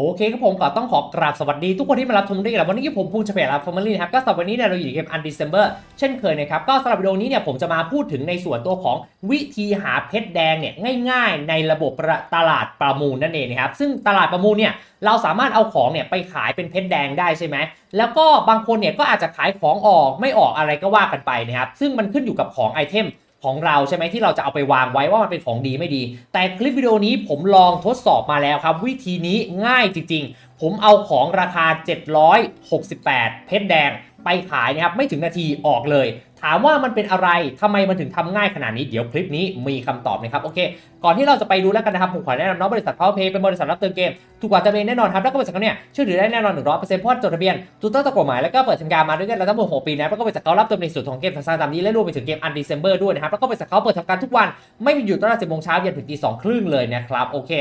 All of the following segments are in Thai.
โอเคครับผมก็ต้องขอกราบสวัสดีทุกคนที่มารับชมด้วยกันวันนี้ผมภูมิเฉพรับฟอร์มาลีนะครับก็สำหรับวันนี้เนี่ยเราอยู่ในเกม Undecember เช่นเคยนะครับก็สำหรับวิดีโอนี้เนี่ยผมจะมาพูดถึงในส่วนตัวของวิธีหาเพชรแดงเนี่ยง่ายๆ ในระบบระตลาดประมูลนั่นเองนะครับซึ่งตลาดประมูลเนี่ยเราสามารถเอาของเนี่ยไปขายเป็นเพชรแดงได้ใช่ไหมแล้วก็บางคนเนี่ยก็อาจจะขายของออกไม่ออกอะไรก็ว่ากันไปนะครับซึ่งมันขึ้นอยู่กับของไอเทม ของเราใช่ไหมที่เราจะเอาไปวางไว้ว่ามันเป็นของดีไม่ดี แต่คลิปวิดีโอนี้ผมลองทดสอบมาแล้วครับ วิธีนี้ง่ายจริง ๆ ผมเอาของราคา 768 เพชรแดงไปขายนะครับไม่ถึงนาทีออกเลย ถามว่ามันเป็นอะไรทำไมมันถึงทำง่ายขนาดนี้เดี๋ยวคลิปนี้มีคำตอบนะครับโอเค ก่อนที่เราจะไปดูแล้วกันนะครับผมขอแนะนำน้องบริษัท PowerPay เป็นบริษัทรับเติมเกมถูกกว่าจะเป็นแน่นอนครับแล้วก็บริษัทเขาเนี่ยเชื่อถือได้แน่นอน100%เพราะว่าจดทะเบียนถูกต้องตามกฎหมายแล้วก็เปิดทำการมาด้วยกันแล้วทั้งหมด6ปีนะแล้วก็บริษัทเขารับเติมในส่วนของเกมต่างๆตามนี้และรวมไปถึงเกม Undecember ด้วยนะครับแล้วก็บริษัทเขาเปิดทำการทุกวันไม่มีหยุดตั้งแต่10โมงเช้ายันถึงตีสองครึ่งเลยนะครับโอเค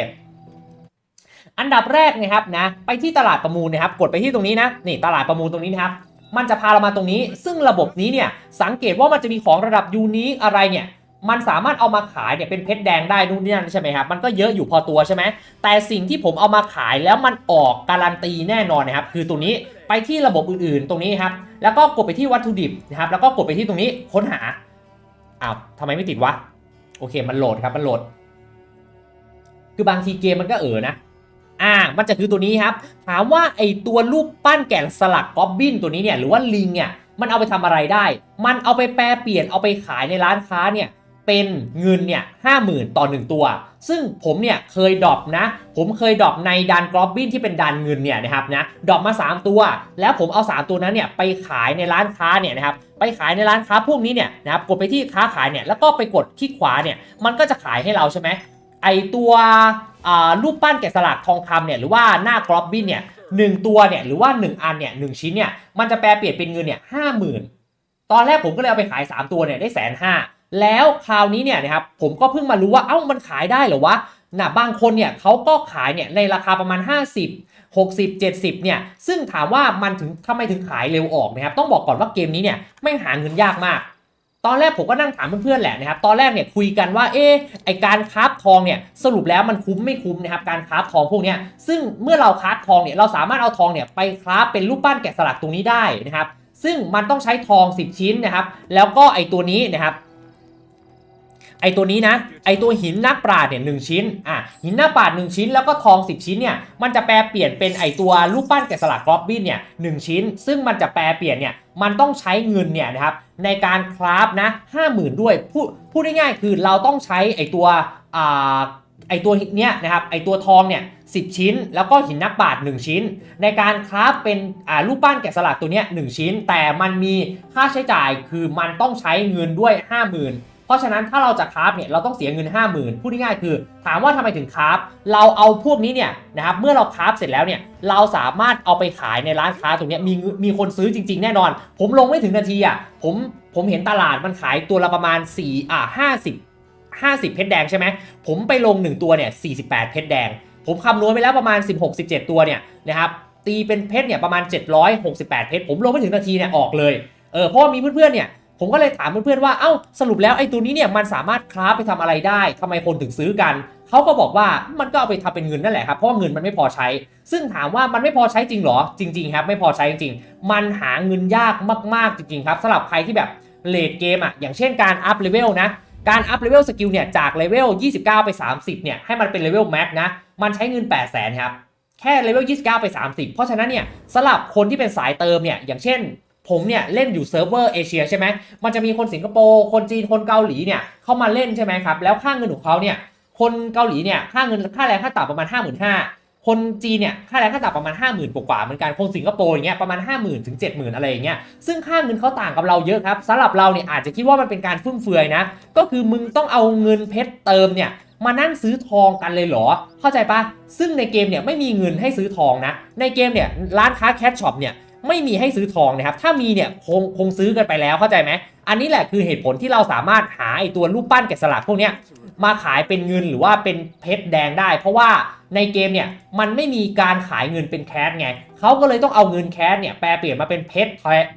อันดับแรกนะครับนะไปที่ตลาดประมูลนะครับกดไปที่ตรงนี้นะนี่ตลาดประมูลตรงนี้นะครับ มันจะพาเรามาตรงนี้ ซึ่งระบบนี้เนี่ยสังเกตว่ามันจะมีของระดับยูนิคอะไรเนี่ยมันสามารถเอามาขายเนี่ยเป็นเพชรแดงได้นู่นนี่นั่นใช่ไหมครับมันก็เยอะอยู่พอตัวใช่ไหมแต่สิ่งที่ผมเอามาขายแล้วมันออกการันตีแน่นอนนะครับคือตรงนี้ไปที่ระบบอื่นๆ ตรงนี้ครับแล้วก็กดไปที่วัตถุดิบนะครับแล้วก็กดไปที่ตรงนี้ค้นหาอ้าวทำไมไม่ติดวะโอเคมันโหลดครับมันโหลด คือบางทีเกมมันก็เออนะ อ่ามันจะคือตัวนี้ครับ ถามว่าไอตัวรูปปั้นแกะสลักกอบบินตัวนี้เนี่ยหรือว่าลิงเนี่ยมันเอาไปทำอะไรได้ มันเอาไปแปลเปลี่ยนเอาไปขายในร้านค้าเนี่ยเป็นเงินเนี่ยห้าหมื่นต่อหนึ่งตัว ซึ่งผมเนี่ยเคยดรอปนะ ผมเคยดรอปในดันกรอบบินที่เป็นดันเงินเนี่ยนะครับนะดรอปมา 3 ตัว แล้วผมเอา 3 ตัวนั้นเนี่ยไปขายในร้านค้าเนี่ยนะครับไปขายในร้านค้าพวกนี้เนี่ยนะครับกดไปที่ค้าขายเนี่ยแล้วก็ไปกดคลิกขวาเนี่ยมันก็จะขายให้เราใช่ไหม ไอตัวรูปปั้นแกะสลักทองคำเนี่ยหรือว่าหน้ากรอบบินเนี่ยหนึ่งตัวเนี่ยหรือว่า 1 อันเนี่ยหนึ่งชิ้นเนี่ยมันจะแปลเปลี่ยนเป็นเงินเนี่ยห้าหมื่นตอนแรกผมก็เลยเอาไปขาย 3 ตัวเนี่ยได้แสนห้าแล้วคราวนี้เนี่ยนะครับผมก็เพิ่งมารู้ว่าเอ้ามันขายได้เหรอวะนะบางคนเนี่ยเขาก็ขายเนี่ยในราคาประมาณ 50 60 70เนี่ยซึ่งถามว่ามันถึงทำไมถึงขายเร็วออกนะครับต้องบอกก่อนว่าเกมนี้เนี่ยไม่หาเงินยากมาก ตอนแรกผมก็นั่งถามเพื่อนๆแหละนะครับ ตอนแรกเนี่ยคุยกันว่า เอ๊ไอการคราฟทองเนี่ยสรุปแล้วมันคุ้มไม่คุ้มนะครับ การคราฟทองพวกเนี้ย ซึ่งเมื่อเราคราฟทองเนี่ยเราสามารถเอาทองเนี่ยไปคราฟเป็นรูปปั้นแกะสลักตรงนี้ได้นะครับ ซึ่งมันต้องใช้ทอง 10 ชิ้นนะครับ แล้วก็ไอตัวนี้นะครับ ไอตัวนี้นะ ไอตัวหินนักปราดเนี่ยหนึ่งชิ้น อะ หินหน้าปราดหนึ่งชิ้น แล้วก็ทอง 10 ชิ้นเนี่ย มันจะแปลเปลี่ยนเป็นไอตัวรูปปั้นแกะสลักกรอบบินเนี่ยหนึ่งชิ้น ซึ่งมันจะแปลเปลี่ยนเนี่ย มันต้องใช้เงินเนี่ยนะครับ ในการคราฟนะห้าหมื่นด้วย พูดพูดง่ายๆคือเราต้องใช้ไอตัวอ่าไอตัวเนี้ยนะครับ ไอตัวทองเนี่ยสิชิ้น แล้วก็หินนักบาท1ชิ้น ในการคราฟเป็นอ่ารูปปั้นแกะสลักตัวเนี้ย1ชิ้น แต่มันมีค่าใช้จ่ายคือมันต้องใช้เงินด้วย 50,000 เพราะฉะนั้นถ้าเราจะคราฟเนี่ยเราต้องเสียเงิน 50,000พูดง่ายๆคือ ถามว่าทำไมถึงคราฟเราเอาพวกนี้เนี่ยนะครับเมื่อเราคราฟเสร็จแล้วเนี่ยเราสามารถเอาไปขายในร้านค้าตรงเนี้ยมีมีคนซื้อจริง ๆ แน่นอน ผมลงไม่ถึงนาทีอะผมผมเห็นตลาดมันขายตัวละประมาณ4อ่า50 50 เพชรแดงใช่ไหมผมไปลง 1 ตัวเนี่ย48 เพชรแดง ผมคำนวณไปแล้วประมาณ 16-17 ตัวเนี่ยนะครับตีเป็นเพชรเนี่ยประมาณ 768 เพชรผมลงไม่ถึงนาทีเนี่ยออกเลยเออเพราะว่ามีเพื่อนๆเนี่ย ผมก็เลยถามเพื่อนๆว่า เอ้า สรุปแล้วไอ้ตัวนี้เนี่ยมันสามารถคราฟไปทำอะไรได้ทำไมคนถึงซื้อกัน เขาก็บอกว่ามันก็เอาไปทำเป็นเงินนั่นแหละครับ เพราะเงินมันไม่พอใช้ ซึ่งถามว่ามันไม่พอใช้จริงเหรอ จริง ๆ ครับ ไม่พอใช้จริงๆมันหาเงินยากมากๆจริงๆครับสำหรับใครที่แบบเลดเกมอะ อย่างเช่นการอัพเลเวลนะ การอัพเลเวลสกิลเนี่ยจากเลเวล29 ไป 30เนี่ยให้มันเป็นเลเวลแม็กนะ มันใช้เงิน 8 0 0 0 0 0ครับ แค่เลเวล29 ไป 30 เพราะฉะนั้นเนี่ยสำหรับคนที่เป็นสายเติมเนี่ยอย่างเช่น ผมเนี่ยเล่นอยู่เซิร์ฟเวอร์เอเชียใช่ไหมมันจะมีคนสิงคโปร์คนจีนคนเกาหลีเนี่ยเข้ามาเล่นใช่ไหมครับแล้วค่าเงินของเขาเนี่ยคนเกาหลีเนี่ยค่าเงินค่าแรงค่าต่ำประมาณ 55,000คนจีนเนี่ยค่าแรงค่าต่ำประมาณ 50,000กว่าเหมือนกันคนสิงคโปร์อย่างเงี้ยประมาณ 50,000ถึง70,000 อะไรอย่างเงี้ยซึ่งค่าเงินเขาต่างกับเราเยอะครับสำหรับเราเนี่ยอาจจะคิดว่ามันเป็นการฟุ่มเฟือยนะก็คือมึงต้องเอาเงินเพชรเติมเนี่ยมานั่งซื้อทองกันเลยเหรอ เข้าใจปะซึ่งในเกมเนี่ยไม่มีเงินให้ซื้อทองนะ ในเกมเนี่ยร้านค้าแคชช็อปเนี่ย ไม่มีให้ซื้อทองนะครับ ถ้ามีเนี่ยคงคงซื้อกันไปแล้วเข้าใจไหม อันนี้แหละคือเหตุผลที่เราสามารถหาไอตัวรูปปั้นแกะสลักพวกเนี้ยมาขายเป็นเงินหรือว่าเป็นเพชรแดงได้ เพราะว่าในเกมเนี่ยมันไม่มีการขายเงินเป็นแคสไงเขาก็เลยต้องเอาเงินแคสเนี่ยแปลเปลี่ยนมาเป็นเพชร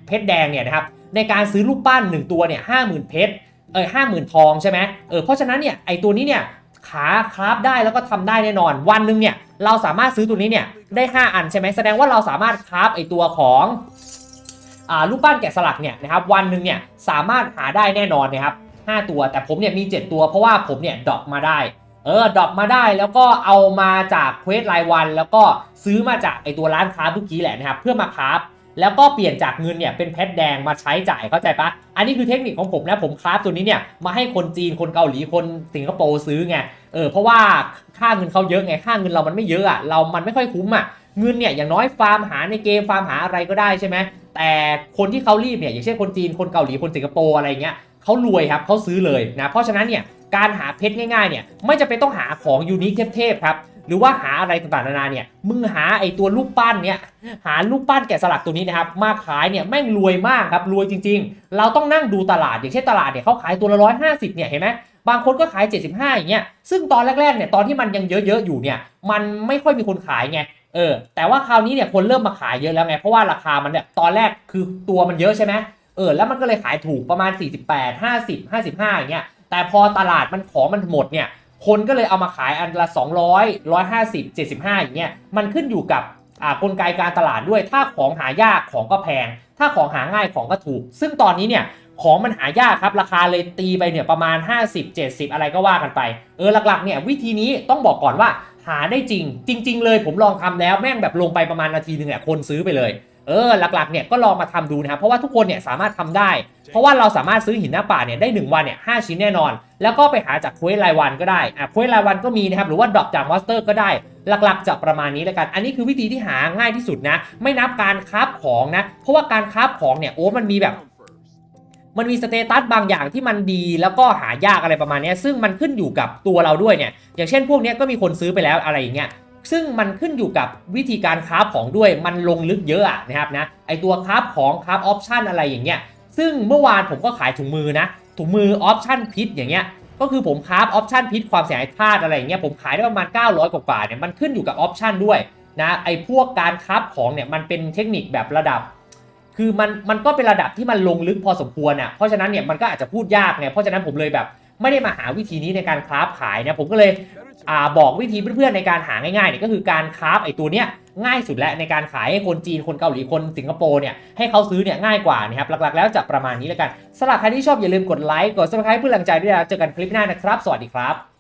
เพชรแดงเนี่ยนะครับในการซื้อรูปปั้นหนึ่งตัวเนี่ยห้าหมื่นเพชรเออห้าหมื่นทองใช่ไหมเออเพราะฉะนั้นเนี่ยไอตัวนี้เนี่ย ขาคราฟได้แล้วก็ทำได้แน่นอน วันหนึ่งเนี่ยเราสามารถซื้อตัวนี้เนี่ยได้ 5 อันใช่ไหมแสดงว่าเราสามารถคราฟไอตัวของรูปปั้นแกะสลักเนี่ยนะครับวันหนึ่งเนี่ยสามารถหาได้แน่นอนนะครับ5ตัวแต่ผมเนี่ยมี 7 ตัวเพราะว่าผมเนี่ยดรอปมาได้เออดรอปมาได้แล้วก็เอามาจากเควสรายวัน แล้วก็ซื้อมาจากไอตัวร้านค้าเมื่อกี้แหละนะครับเพื่อมาคราฟ แล้วก็เปลี่ยนจากเงินเนี่ยเป็นเพชรแดงมาใช้จ่ายเข้าใจปะอันนี้คือเทคนิคของผมนะผมคราฟตัวนี้เนี่ยมาให้คนจีนคนเกาหลีคนสิงคโปร์ซื้อไงเออเพราะว่าค่าเงินเขาเยอะไงค่าเงินเรามันไม่เยอะอะเรามันไม่ค่อยคุ้มอะเงินเนี่ยอย่างน้อยฟาร์มหาในเกมฟาร์มหาอะไรก็ได้ใช่ไหมแต่คนที่เขารีบเนี่ยอย่างเช่นคนจีนคนเกาหลีคนสิงคโปร์อะไรเงี้ยเขารวยครับเขาซื้อเลยนะเพราะฉะนั้นเนี่ยการหาเพชรง่ายๆเนี่ยไม่จะเป็นต้องหาของยูนิคเทพๆครับ หรือว่าหาอะไรต่างๆนานาเนี่ยมึงหาไอตัวลูกปั้นเนี่ยหาลูกปั้นแกะสลักตัวนี้นะครับมาขายเนี่ยแม่งรวยมากครับรวยจริง ๆ เราต้องนั่งดูตลาดอย่างเช่นตลาดเนี่ยเขาขายตัวละร้อยห้าสิบเนี่ยเห็นไหมบางคนก็ขาย 75 อย่างเงี้ย ซึ่งตอนแรกๆ เนี่ยตอนที่มันยังเยอะๆ อยู่เนี่ย มันไม่ค่อยมีคนขายไง เออ แต่ว่าคราวนี้เนี่ยคนเริ่มมาขายเยอะแล้วไง เพราะว่าราคามันเนี่ยตอนแรกคือตัวมันเยอะใช่ไหมเออ แล้วมันก็เลยขายถูกประมาณ 48 50 55 อย่างเงี้ย แต่พอตลาดมันของมันหมดเนี่ย คนก็เลยเอามาขายอันละ 200 150 75 อย่างเงี้ยมันขึ้นอยู่กับกลไกการตลาดด้วย ถ้าของหายากของก็แพง ถ้าของหาง่ายของก็ถูก ซึ่งตอนนี้เนี่ยของมันหายากครับ ราคาเลยตีไปเนี่ยประมาณ 50 70 อะไรก็ว่ากันไป เออหลักๆเนี่ยวิธีนี้ต้องบอกก่อนว่าหาได้จริง จริง ๆ เลยผมลองทำแล้วแม่งแบบลงไปประมาณนาทีหนึงเนี่ยคนซื้อไปเลย เออหลักๆเนี่ยก็ลองมาทำดูนะครับเพราะว่าทุกคนเนี่ยสามารถทำได้ เพราะว่าเราสามารถซื้อหินหน้าป่าเนี่ยได้ 1 วันเนี่ยหชิ้นแน่นอน แล้วก็ไปหาจากเควสรายวันก็ได้อะเควสรายวันก็มีนะครับหรือว่าดรอปจากมอนสเตอร์ก็ได้หลักๆจะประมาณนี้แล้วกัน อันนี้คือวิธีที่หาง่ายที่สุดนะ ไม่นับการคราฟของนะ เพราะว่าการคราฟของเนี่ยโอ้มันมีแบบมันมีสเตตัสบางอย่างที่มันดีแล้วก็หายากอะไรประมาณเนี้ยซึ่งมันขึ้นอยู่กับตัวเราด้วยเนี่ยอย่างเช่นพวกเนี้ยก็มีคนซื้อไปแล้วอะไรอย่างเงี้ย ซึ่งมันขึ้นอยู่กับวิธีการคราของด้วยมันลงลึกเยอะนะครับนะไอตัวคราของคราออปชันอะไรอย่างเงี้ยซึ่งเมื่อวานผมก็ขายถุงมือนะถุงมือออปชันพิษอย่างเงี้ยก็คือผมคราออปชันพิษความเสียหายธาตุอะไรอย่างเงี้ยผมขายได้ประมาณ 900 กว่าเนี่ยมันขึ้นอยู่กับออปชันด้วยนะไอพวกการคราของเนี่ยมันเป็นเทคนิคแบบระดับ คือมันมันก็เป็นระดับที่มันลงลึกพอสมควรอะเพราะฉะนั้นเนี่ยมันก็อาจจะพูดยากไงเพราะฉะนั้นผมเลยแบบ ไม่ได้มาหาวิธีนี้ในการคราฟขายนะผมก็เลยอบอกวิธีเพื่อนๆในการหาง่ายๆเนี่ยก็คือการคราฟไอตัวเนี้ยง่ายสุดแล้วในการขายให้คนจีนคนเกาหลีคนสิงคโปร์เนี่ยให้เขาซื้อเนี่ยง่ายกว่านะครับหลักๆ แล้วจะประมาณนี้แล้วกันสำหรับใครที่ชอบอย่าลืมกดไลค์กด subscribe เพื่อแรงใจด้วยนะเจอกันคลิปหน้านะครับ สวัสดีครับ